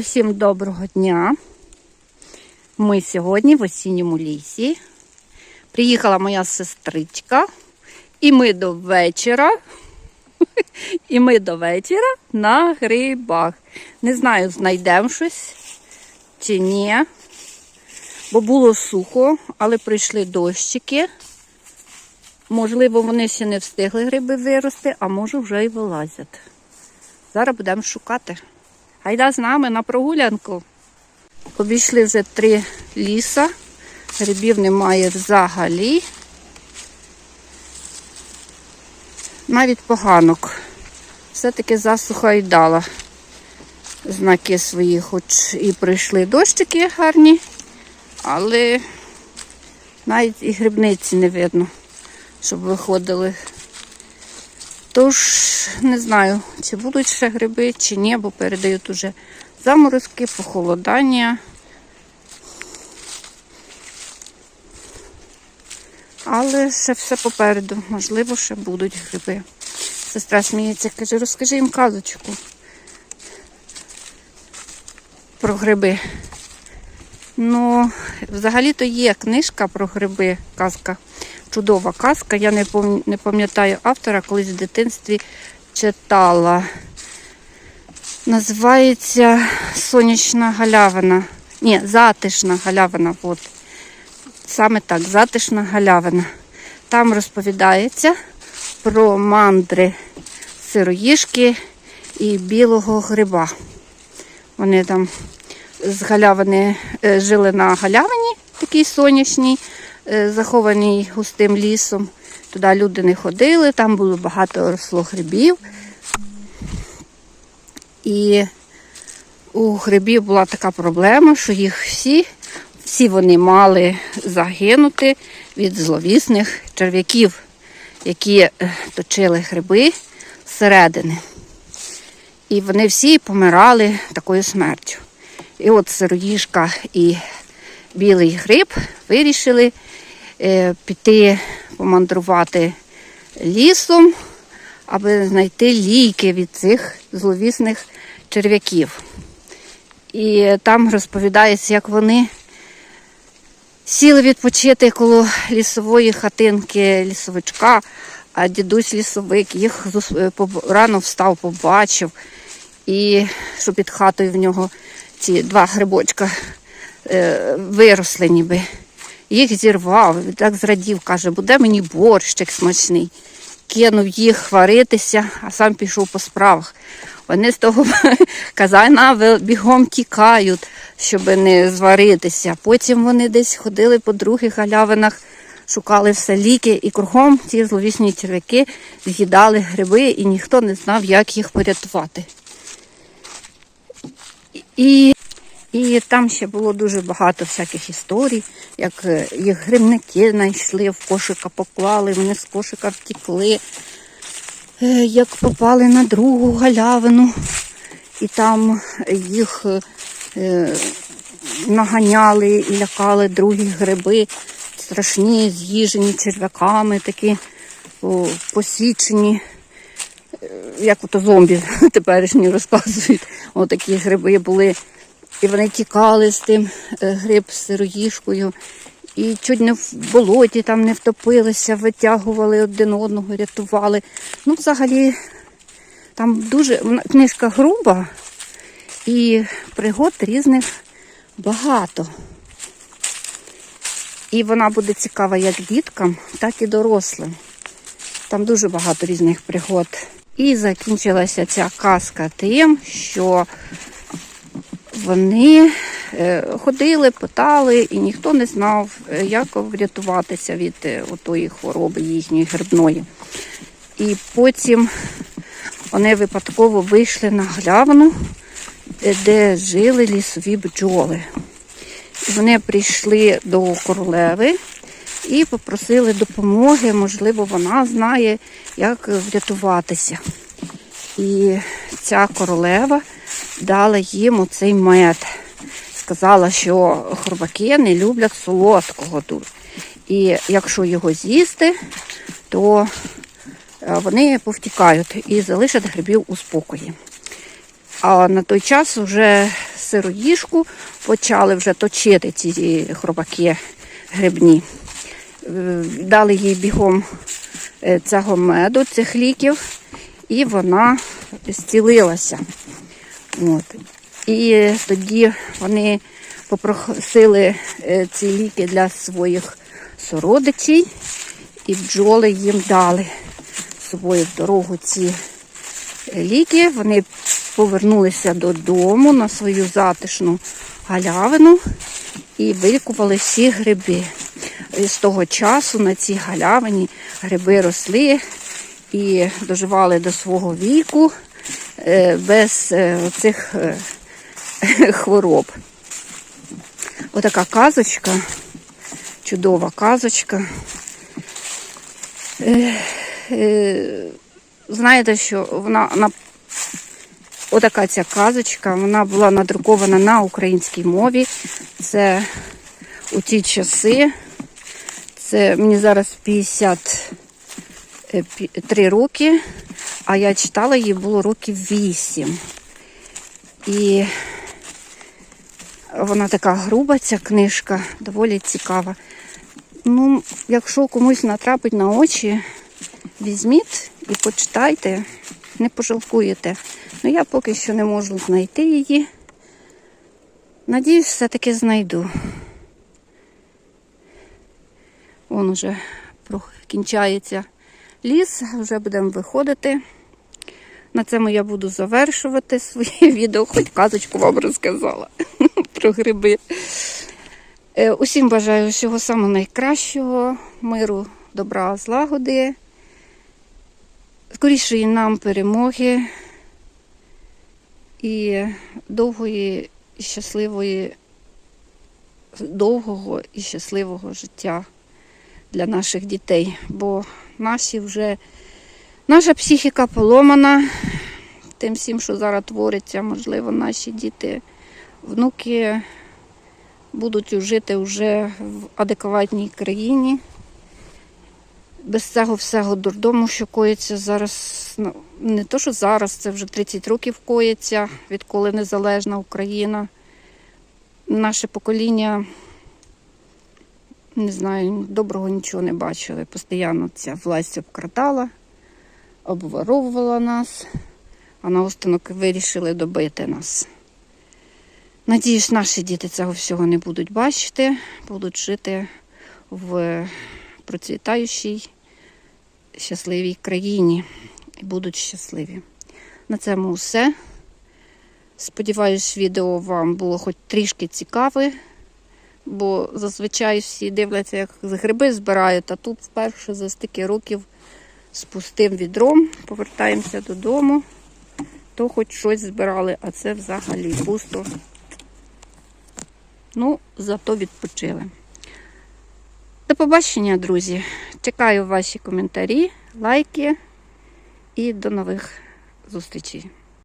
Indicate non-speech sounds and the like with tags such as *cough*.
Усім доброго дня. Ми сьогодні в осінньому лісі. Приїхала моя сестричка, і ми до вечора. *laughs* І ми до вечора на грибах. Не знаю, знайдемо щось чи ні. Бо було сухо, але прийшли дощики. Можливо, вони ще не встигли гриби вирости, а може вже й вилазять. Зараз будемо шукати. Гайда з нами на прогулянку. Обійшли вже три ліса. Грибів немає взагалі. Навіть поганок. Все-таки засуха й дала знаки свої, хоч і прийшли дощики гарні, але навіть і грибниці не видно, щоб виходили. Тож не знаю, чи будуть ще гриби, чи ні, бо передають уже заморозки, похолодання. Але ще все попереду. Можливо, ще будуть гриби. Сестра сміється, каже, розкажи їм казочку про гриби. Ну, взагалі-то є книжка про гриби, казка, чудова казка. Я не пам'ятаю автора, колись в дитинстві читала. Називається Сонячна галявина. Ні, затишна галявина. От. Саме так, затишна галявина. Там розповідається про мандри сироїшки і білого гриба. Вони там з галявини е, жили на галявині, такій сонячній, захованій густим лісом. Туди люди не ходили, там було багато росло грибів. І у грибів була така проблема, що їх всі, всі вони мали загинути від зловісних черв'яків, які е, точили гриби зсередини. І вони всі помирали такою смертю. І от сироїжка і білий гриб вирішили е, піти помандрувати лісом, аби знайти ліки від цих зловісних черв'яків. І там розповідається, як вони сіли відпочити коло лісової хатинки лісовичка, а дідусь лісовик їх е, рано встав, побачив, і що під хатою в нього ці два грибочка е, виросли ніби. Їх зірвав, так зрадів, каже, буде мені борщик смачний. Кинув їх варитися, а сам пішов по справах. Вони з того *laughs* казана бігом тікають, щоб не зваритися. Потім вони десь ходили по других галявинах, шукали все ліки, і кругом ці зловісні черв'яки з'їдали гриби, і ніхто не знав, як їх порятувати. І, і там ще було дуже багато всяких історій, як е, їх грибники знайшли, в кошика поклали, вони з кошика втікли, е, як попали на другу галявину, і там їх е, наганяли і лякали другі гриби, страшні, з'їжені черв'яками, такі посічені як ото зомбі *laughs* теперішні розказують. Отакі гриби були. І вони тікали з тим е, гриб з сироїшкою. І чуть не в болоті там не втопилися, витягували один одного, рятували. Ну, взагалі, там дуже книжка груба і пригод різних багато. І вона буде цікава як діткам, так і дорослим. Там дуже багато різних пригод. І закінчилася ця казка тим, що вони е, ходили, питали, і ніхто не знав, е, як врятуватися від е, отої хвороби їхньої грибної. І потім вони випадково вийшли на галявину, е, де жили лісові бджоли. Вони прийшли до королеви і попросили допомоги. Можливо, вона знає, як врятуватися. І ця королева дала їм оцей мед. Сказала, що хробаки не люблять солодкого дуже. І якщо його з'їсти, то е, вони повтікають і залишать грибів у спокої. А на той час вже сироїжку, почали вже точити ці хробаки грибні. Е, Дали їй бігом е, цього меду, цих ліків, і вона зцілилася. От. І тоді вони попросили е, ці ліки для своїх сородичів, і бджоли їм дали собою в дорогу ці е, ліки. Вони повернулися додому на свою затишну галявину і викупали всі гриби. І з того часу на цій галявині гриби росли і доживали до свого віку е, без е, оцих е, *laughs* хвороб. Отака казочка, чудова казочка. Е, е, Знаєте, що вона на отака ця казочка, вона була надрукована на українській мові. Це у ті часи. Це мені зараз 53 роки, а я читала її було років 8. І вона така груба, ця книжка, доволі цікава. Ну, якщо комусь натрапить на очі, візьміть і почитайте, не пожалкуєте. Ну, я поки що не можу знайти її. Надіюсь, все-таки знайду. Вон уже кінчається ліс, вже будемо виходити. На цьому я буду завершувати своє *laughs* відео, хоч казочку вам розказала *laughs* про гриби. Е, Усім бажаю всього самого найкращого, миру, добра, злагоди, скорішої нам перемоги і довгої і щасливої, довгого і щасливого життя для наших дітей, бо наші вже наша психіка поломана тим всім, що зараз твориться, можливо, наші діти, внуки будуть жити вже в адекватній країні. Без цього всього дурдому, що коїться зараз, ну, не то, що зараз, це вже 30 років коїться, відколи незалежна Україна. Наше покоління, не знаю, доброго нічого не бачили. Постійно ця власть обкрадала, обворовувала нас, а наостанок вирішили добити нас. Надіюсь, наші діти цього всього не будуть бачити, будуть жити в процвітаючій, щасливій країні і будуть щасливі. На цьому все. Сподіваюсь, відео вам було хоч трішки цікаве, бо зазвичай всі дивляться, як гриби збирають, а тут вперше за стільки років з пустим відром повертаємося додому, то хоч щось збирали, а це взагалі пусто. Ну, зато відпочили. До побачення, друзі. Чекаю ваші коментарі, лайки і до нових зустрічей.